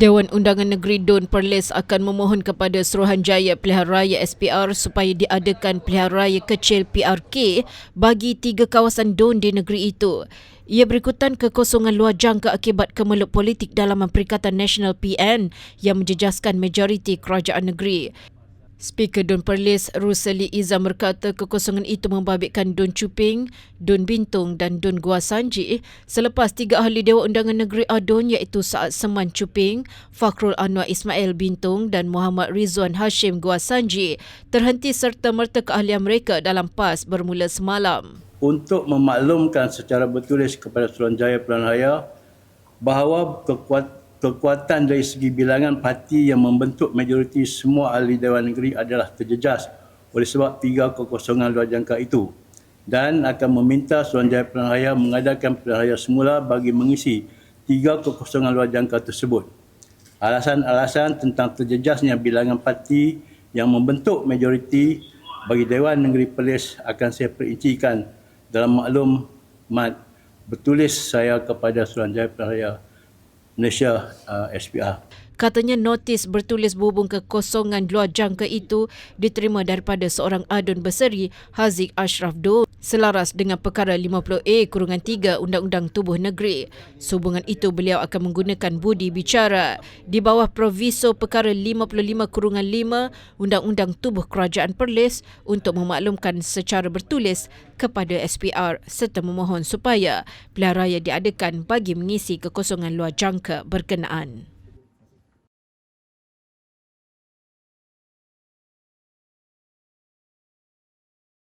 Dewan Undangan Negeri Don Perlis akan memohon kepada Suruhanjaya Pilihan Raya SPR supaya diadakan Pilihan Raya Kecil PRK bagi tiga kawasan Don di negeri itu. Ia berikutan kekosongan luar jangka akibat kemelut politik dalam Perikatan Nasional PN yang menjejaskan majoriti kerajaan negeri. Speaker Don Perlis, Ruseli Iza berkata kekosongan itu membabitkan Don Cuping, Don Bintung dan Don Gua Sanji selepas tiga ahli Dewan Undangan Negeri Adon iaitu Saat Seman Cuping, Fakhrul Anwar Ismail Bintung dan Muhammad Rizwan Hashim Gua Sanji terhenti serta merta keahlian mereka dalam PAS bermula semalam. Untuk memaklumkan secara bertulis kepada Suruhanjaya Pilihan Raya bahawa kekuatan kekuatan dari segi bilangan parti yang membentuk majoriti semua ahli Dewan Negeri adalah terjejas oleh sebab tiga kekosongan luar jangka itu dan akan meminta Suruhanjaya Pilihan Raya mengadakan pilihan raya semula bagi mengisi tiga kekosongan luar jangka tersebut. Alasan-alasan tentang terjejasnya bilangan parti yang membentuk majoriti bagi Dewan Negeri Perlis akan saya perincikan dalam maklum mat bertulis saya kepada Suruhanjaya Pilihan Raya Malaysia uh, SPR. Katanya notis bertulis berhubung kekosongan luar jangka itu diterima daripada seorang adun berseri Haziq Ashraf Do selaras dengan perkara 50A kurungan 3 Undang-Undang Tubuh Negeri. Sehubungan itu beliau akan menggunakan budi bicara di bawah proviso perkara 55 kurungan 5 Undang-Undang Tubuh Kerajaan Perlis untuk memaklumkan secara bertulis kepada SPR serta memohon supaya pilihan raya diadakan bagi mengisi kekosongan luar jangka berkenaan.